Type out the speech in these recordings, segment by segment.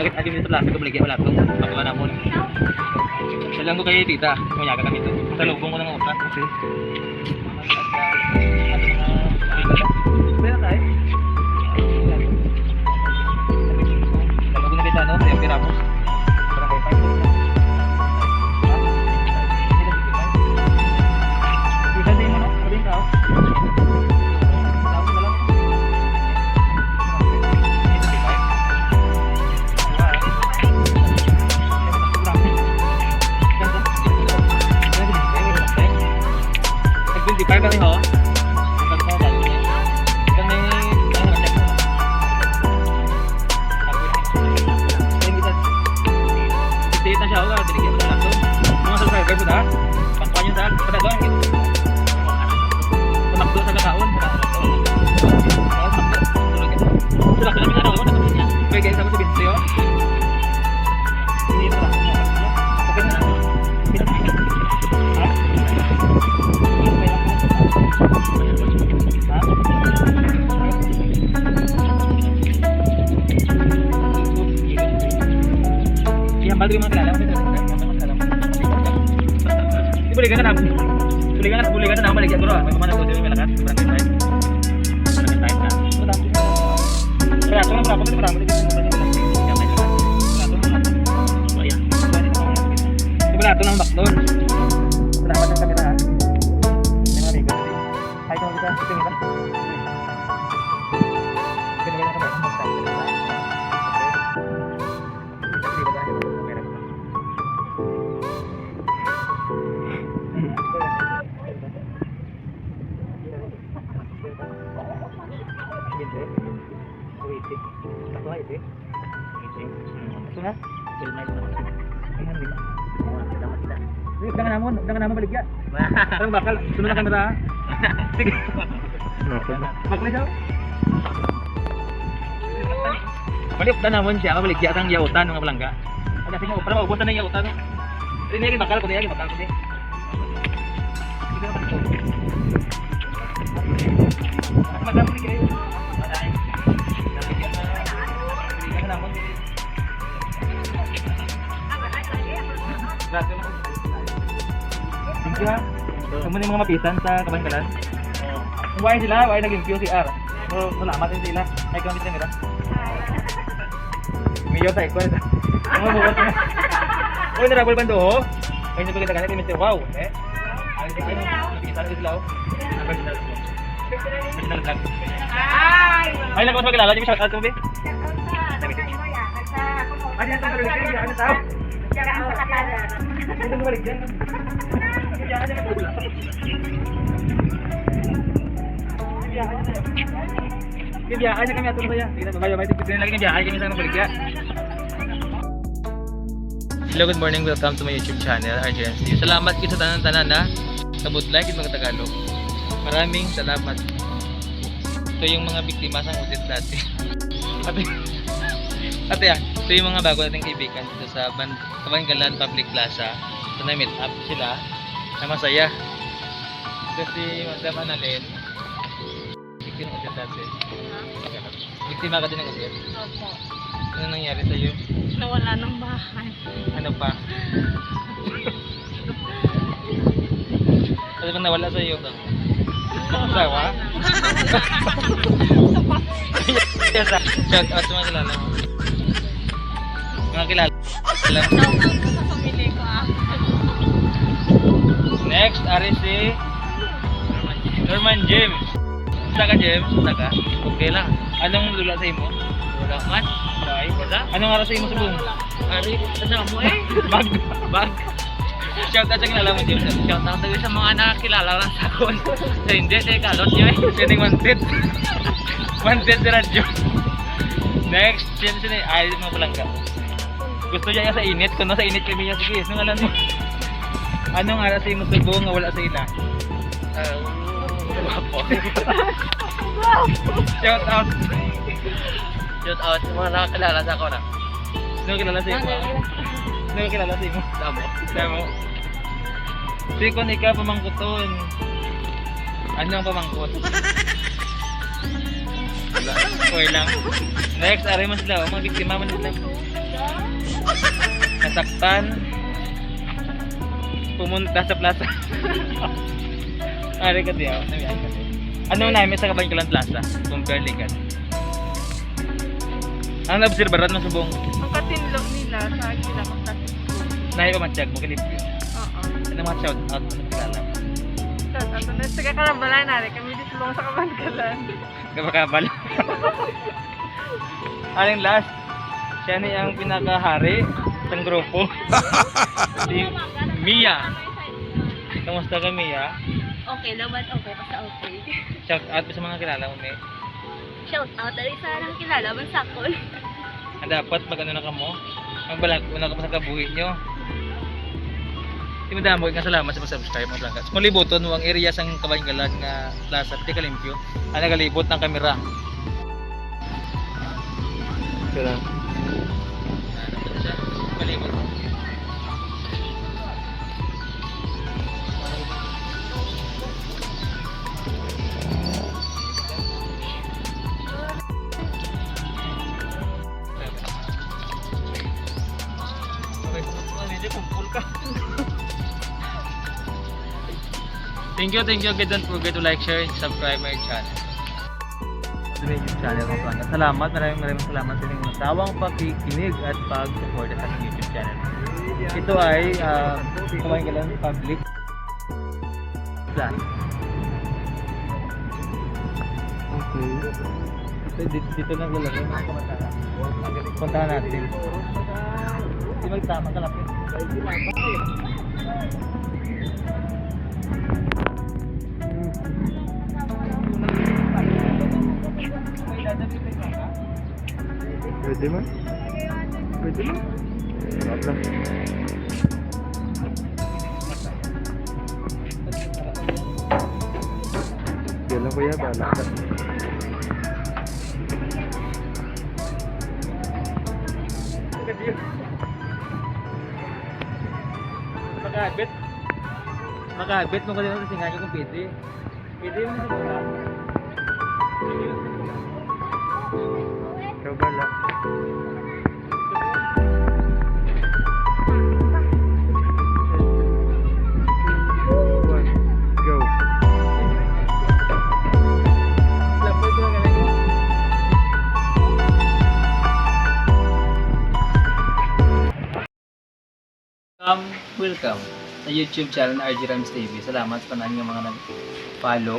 Bakit adi dito plastic ko baligyan wala to. Pagkuha na mo. Dalang ko kay tita. Kunya ka kami to. Sa lubong ko ng utak. Okay. Pwede tayo. Dalawa ko na kita no, Ramos. Peraturan berapa tuh berapa Jangan namun, jangan namun balik ya. Parang bakal, sunod na kamera. ha? Sige. Bakal siya. Balik na naman siya, kabalik siya ang yautan ng mga palangga. Ada sing para maubos na yung yautan. Ini lagi bakal ko lagi bakal ko ni. Madam ni kayo. You ha. Kamu ni mga mapisan sa Kabangkalan. Why sila? Why naging QCR? So, salamat din sila. Ay, kami din nila. Mayor tayo ko. Mga buwan ko. Uy, narabol pa doon. Ay, hindi ko kita ganit. Mr. Wow. Eh? Ay, hindi ko. Nakikita na sila. oh. Personal vlog. Personal vlog. Ay, lang ko sa kilala. Di ba shout out mo, be? Ay, tayo balik dyan. Ano tao? Ano tayo balik dyan? Biyahe na Biyahe na kami ato saya. Kita babayo, may tipid lagi biyahe kami sa Mabaligya. Hello, good morning. Welcome to my YouTube channel, RJNC. Salamat kita tanan-tanan na kabudlay kit mga Tagalog. Maraming salamat. Ito yung mga biktima sa utit dati. Ate, ate ah, ito yung mga bago nating kaibigan dito sa Ban Kabanggalan Public Plaza. Ito na meet up sila na masaya. Ito si Madam Annalyn. Biktima ka din dati. Biktima ka din ng utit. Opo. Ano nangyari sa'yo? Nawala ng bahay. Ano pa? Ano ba nawala sa'yo? Sawa? Shout out sa mga kilala mo. Mga kilala. Alam. Shout Next, ari si Norman James. Basta ka James? Basta ka? Okay lang. Anong lula sa imo? Wala man. Bye. Basta? Anong araw sa imo sa buong? Ari, ano mo eh? Bag. Bag. Shout out sa kilala mo James. Shout out sa mga nakakilala lang sa akin. Sa hindi, sa kalot nyo eh. Sining wanted. wanted sa radyo. Next, sino sino ay mga palangga. Gusto niya sa init, kuno sa init kami niya sige. Nung alam mo. Anong ara sa imo subo nga wala sa ila? Shout out. Shout out sa mga nakakilala sa akin ah. Sino kilala sa imo? Sino kilala sa imo? Damo. Damo. Si kon ikaw pamangkuton. Ano ang pamangkot? Okay lang. Next, aray mo sila. Mga biktima mo sila. Nasaktan. Pumunta sa plaza. Aray ka diyaw. Ano namin sa Kabankalan Plaza? Kung Perligan. Ang naobserbaran mo subong Ang katinlo nila sa Agila magkatintlo. nahi pa matiyag mo kilipyo. Oo. Ano mga shout out mo sa kilala? Tapos ato na sa karambalan na rin kami dito lang sa kabangalan. Kapakabal. Aling last, siya ni ang pinakahari ng grupo. si Mia. Kamusta ka Mia? Okay naman, okay. Basta okay. Shout out mo sa mga kilala mo, May. Shout out dali sa nang kilala man sakol. Ang dapat mag-ano na ka mo? Magbalag una ka sa kabuhi nyo. Di mo damo nga salamat sa pag-subscribe mga plangkas. Kung libuton mo ang area sang Kabangalan nga plaza, pati kalimpyo, ang nagalibot ng kamera. Kaya Ano ka. thank you, thank you. Don't forget to like, share, and subscribe my channel. Sa YouTube channel mga plangkas. Salamat, maraming maraming salamat sa inyong masawang pakikinig at pag-support sa aking YouTube channel. Ito ay uh, kumain ka lang public plan. Okay. Ito, dito, dito na kamatara. Puntahan natin. Di magtama ka lapit. Pwede man? Pwede man? Wala. Yan lang kuya, bahala ka. Maghabit. Maghabit mo ko din sa singa kung pwede. Pwede mo sa. Ikaw bala. Ko na Welcome, welcome sa YouTube channel na RG Rams TV. Salamat sa ng mga nag-follow.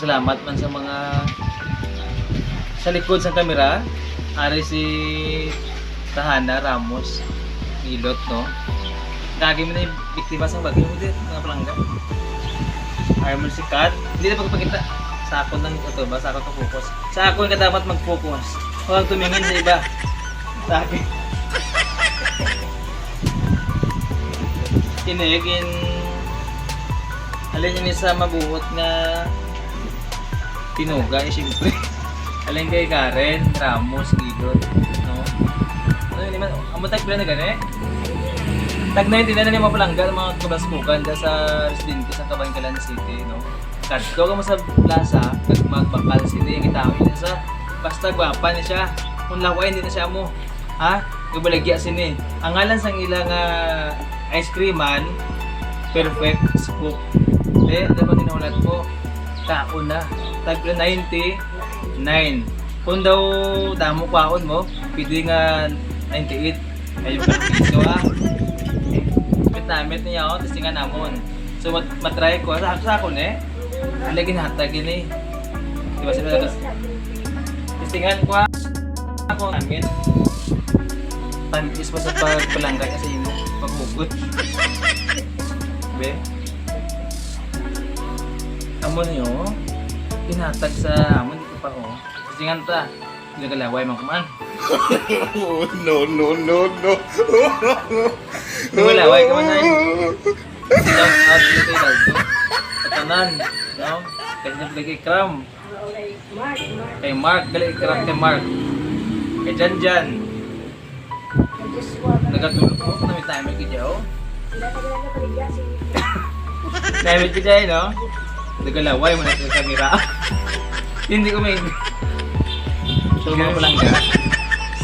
Salamat man sa mga sa likod sa kamera. Ari si Tahana Ramos Ilot, no? Lagi mo na yung biktima sa bagay mo din, mga palangga. Ayaw mo si Kat. Hindi na pagpakita. Sa ako nang ito ba? Sa ako ka focus. Sa ako ka dapat mag-focus. Huwag tumingin sa iba. Sa akin. Kinigin alin yun sa mabuot nga tinuga eh siyempre alin kay Karen Ramos Gidot no? Ano yun naman ang matag pala na gani? Tag na yun tinan na mga palangga mga kabaskukan da sa residente sa Kabangalan City no? Kadto ka mo sa plaza kag magbakal city ang kitao niya sa basta gwapa ni siya. Kung laway hindi na siya mo. Ha? Gabalagya sini ang ngalan sang ilang ah, ice cream man perfect scoop. Eh ba tinulat ko tao na. Tag 99 kung daw damo kwaon mo pwede nga 98 ayun ka piso ha Bit namit niya ako, testingan namon. So, mat matry ko. Sa sa ako eh. Ala ginhatag yun eh. Di ba sila Testingan ko ha. Ako namin. Tamis pa sa pagpalangga kasi yun. Paghugot. Be. Amon nyo. Kinatag sa amon pa oh. Testingan ta. Hindi ka laway man kumaan. Oh, no, no, no, no. Hindi mo laway ka man na Shout out na kay Daldo. Katanan. No? Kaya niya kay Kram. Kay Mark. Gali Kram kay Mark. Kay Jan Jan. Nagatulog ko. Namit namin kay Jao. Namit kay Jao, no? Nagalaway mo na sa kamera. Hindi ko may... So mga palangga,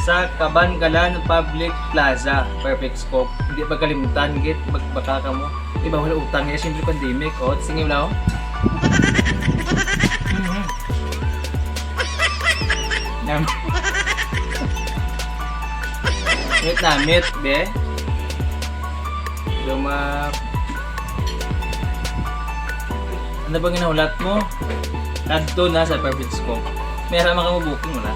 sa Kabangalan Public Plaza, Perfect Scope. Hindi ba kalimutan, git, magbaka ka mo. Iba wala utang niya, simple pandemic. O, oh, singin mo Nam. Wait na, meet, be. Lumak. Ano bang inahulat mo? Kadto na sa Perfect Scope. Meron naman ka mo booking wala.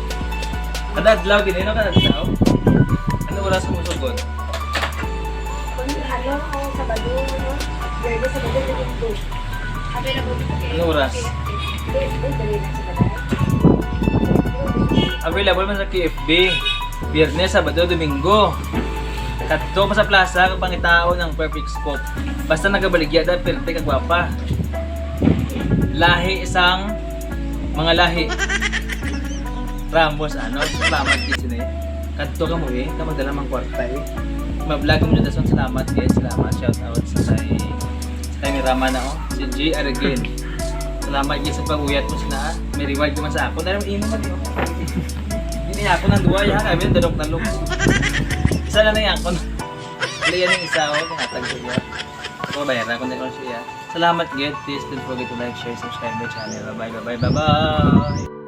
Kada adlaw din, ano kada adlaw? Ano oras mo sugod? Kung ano, ako sa balo, no? Verde sa balo, dito. Available dito kay Ano oras? Available man sa KFB. Biyernes, Sabado, Domingo. Kadto pa sa plaza pangitao ng Perfect Scope. Basta nagabaligya da, perte ka gwapa. Lahi isang mga lahi. Ramos, ano, salamat kasi na eh. Kadto ka mo eh, ka magdala mang kwarta eh. Ma-vlog mo dito sa salamat guys, salamat, shout out sa kay sa kay may rama na oh, si G. Aragin. Salamat guys sa pag-uyat mo sila ah. May reward naman sa ako. Dahil ino man yun. Hindi ako nang duwa ya, kami dadok na loob. Isa lang na yan ako. Wala yan yung isa oh, pangatag siya. Ako bayaran ko na lang siya. Salamat guys, please don't forget to like, share, subscribe my channel. Bye bye bye bye bye.